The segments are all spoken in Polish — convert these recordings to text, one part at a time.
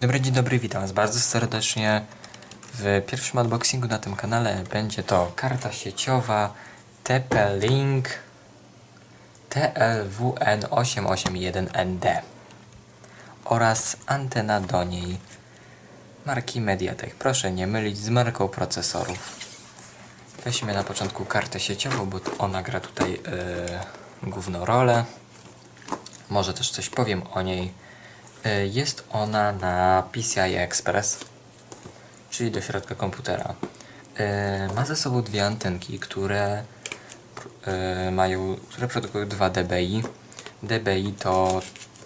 Dobry dzień dobry, witam Was bardzo serdecznie w pierwszym unboxingu na tym kanale. Będzie to karta sieciowa TP-Link TLWN881ND oraz antena do niej marki Mediatek. Proszę nie mylić z marką procesorów. Weźmy na początku kartę sieciową, bo ona gra tutaj yy, główną rolę. Może też coś powiem o niej. Y, Jest ona na PCI Express, czyli do środka komputera. Y, Ma ze sobą dwie antenki, które y, mają, które produkują 2 dBi. dBi to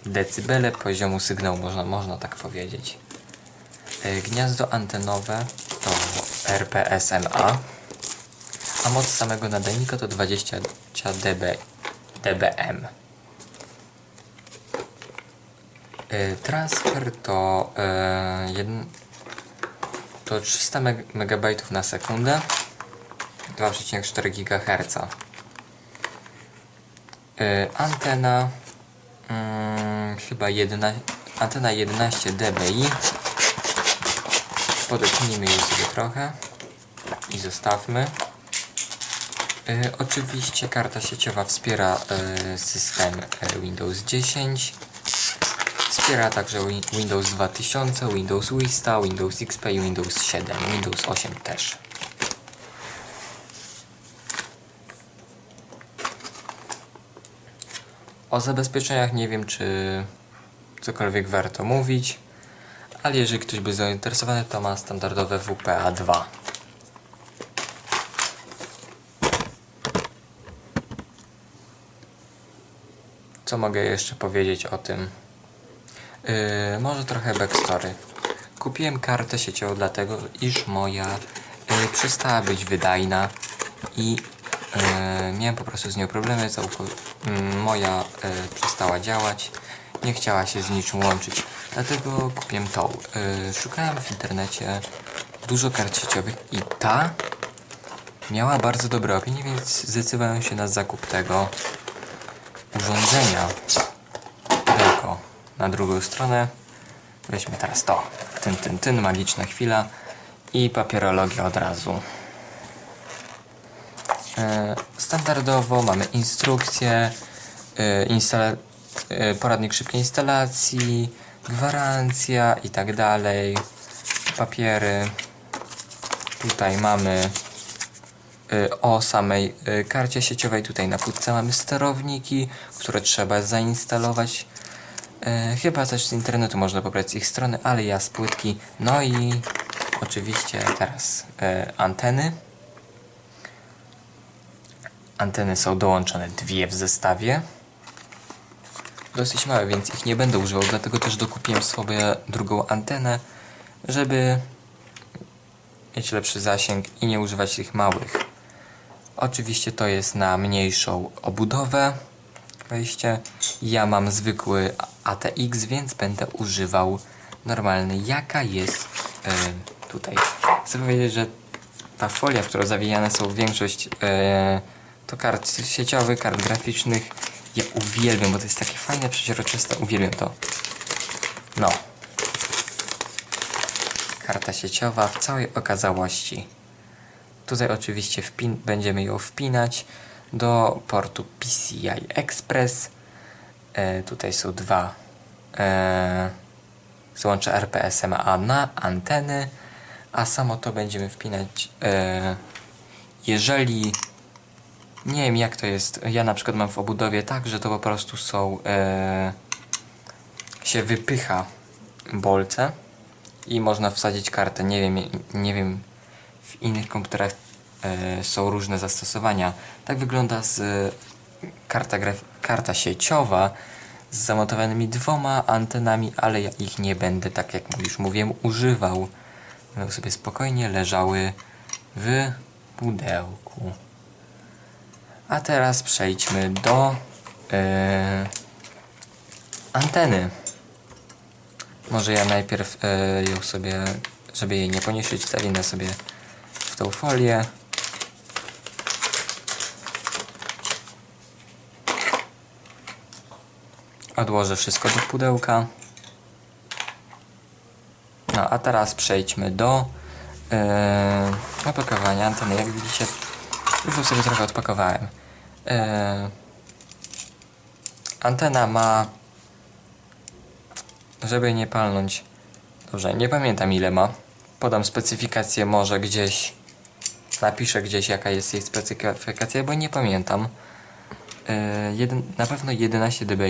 decybele poziomu sygnału, można, można tak powiedzieć. Gniazdo antenowe to RPSMA, a moc samego nadajnika to 20 dB, dBm. Transfer to, jedn, to 300 meg- MB na sekundę, 2,4 GHz. Y, Antena mm, chyba 11, antena 11 dBi. Podepnijmy ją sobie trochę i zostawmy. Oczywiście karta sieciowa wspiera system Windows 10. Wspiera także Wi- Windows 2000, Windows Vista, Windows XP i Windows 7, Windows 8 też. O zabezpieczeniach nie wiem, czy cokolwiek warto mówić, ale jeżeli ktoś by zainteresowany, to ma standardowe WPA2. Co mogę jeszcze powiedzieć o tym? Yy, może trochę backstory. Kupiłem kartę sieciową dlatego, iż moja yy, przestała być wydajna i yy, miałem po prostu z nią problemy. Zauko- yy, moja yy, przestała działać, nie chciała się z niczym łączyć. Dlatego kupiłem tą. Yy, szukałem w internecie dużo kart sieciowych i ta miała bardzo dobre opinie, więc zdecydowałem się na zakup tego urządzenia na drugą stronę. Weźmy teraz to. Tyn, tyn, tyn, magiczna chwila i papierologia od razu. E, standardowo mamy instrukcję, e, instala- e, poradnik szybkiej instalacji, gwarancja i tak dalej. Papiery. Tutaj mamy o samej karcie sieciowej. Tutaj na płytce mamy sterowniki, które trzeba zainstalować. Y, Chyba też z internetu można pobrać z ich strony, ale ja z płytki. No i oczywiście teraz y, anteny. Anteny są dołączone dwie w zestawie. Dosyć małe, więc ich nie będę używał, dlatego też dokupiłem sobie drugą antenę, żeby mieć lepszy zasięg i nie używać tych małych. Oczywiście to jest na mniejszą obudowę wejście. Ja mam zwykły ATX, więc będę używał normalny. Jaka jest e, tutaj? Chcę powiedzieć, że ta folia, w którą zawijane są większość e, to kart sieciowych, kart graficznych. Ja uwielbiam, bo to jest takie fajne, przeźroczyste. Uwielbiam to. No. Karta sieciowa w całej okazałości. Tutaj oczywiście będziemy ją wpinać do portu PCI Express. E, tutaj są dwa e, złącze RPSMA na anteny, a samo to będziemy wpinać e, jeżeli nie wiem jak to jest. Ja na przykład mam w obudowie tak, że to po prostu są e, się wypycha bolce i można wsadzić kartę. Nie wiem, nie wiem w innych komputerach e, są różne zastosowania. Tak wygląda z karta, karta sieciowa z zamontowanymi dwoma antenami, ale ja ich nie będę, tak jak już mówiłem, używał. Będą sobie spokojnie leżały w pudełku. A teraz przejdźmy do e, anteny. Może ja najpierw e, ją sobie, żeby jej nie poniszczyć, zawinę sobie w tą folię. Odłożę wszystko do pudełka. No a teraz przejdźmy do yy, opakowania anteny. Jak widzicie, już sobie trochę odpakowałem. Yy, antena ma, żeby nie palnąć, dobrze, nie pamiętam ile ma. Podam specyfikację może gdzieś, napiszę gdzieś jaka jest jej specyfikacja, bo nie pamiętam. Yy, jeden, na pewno 11 dB,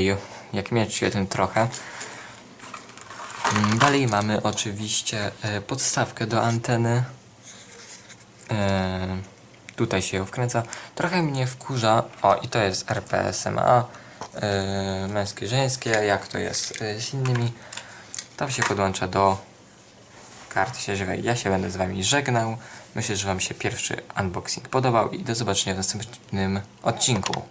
jak miecz świetny trochę. Mm, Dalej mamy oczywiście e, podstawkę do anteny. E, tutaj się ją wkręca. Trochę mnie wkurza. O, i to jest RPSMA. E, męskie, żeńskie. Jak to jest e, z innymi? Tam się podłącza do karty sieciowej. Ja się będę z Wami żegnał. Myślę, że Wam się pierwszy unboxing podobał i do zobaczenia w następnym odcinku.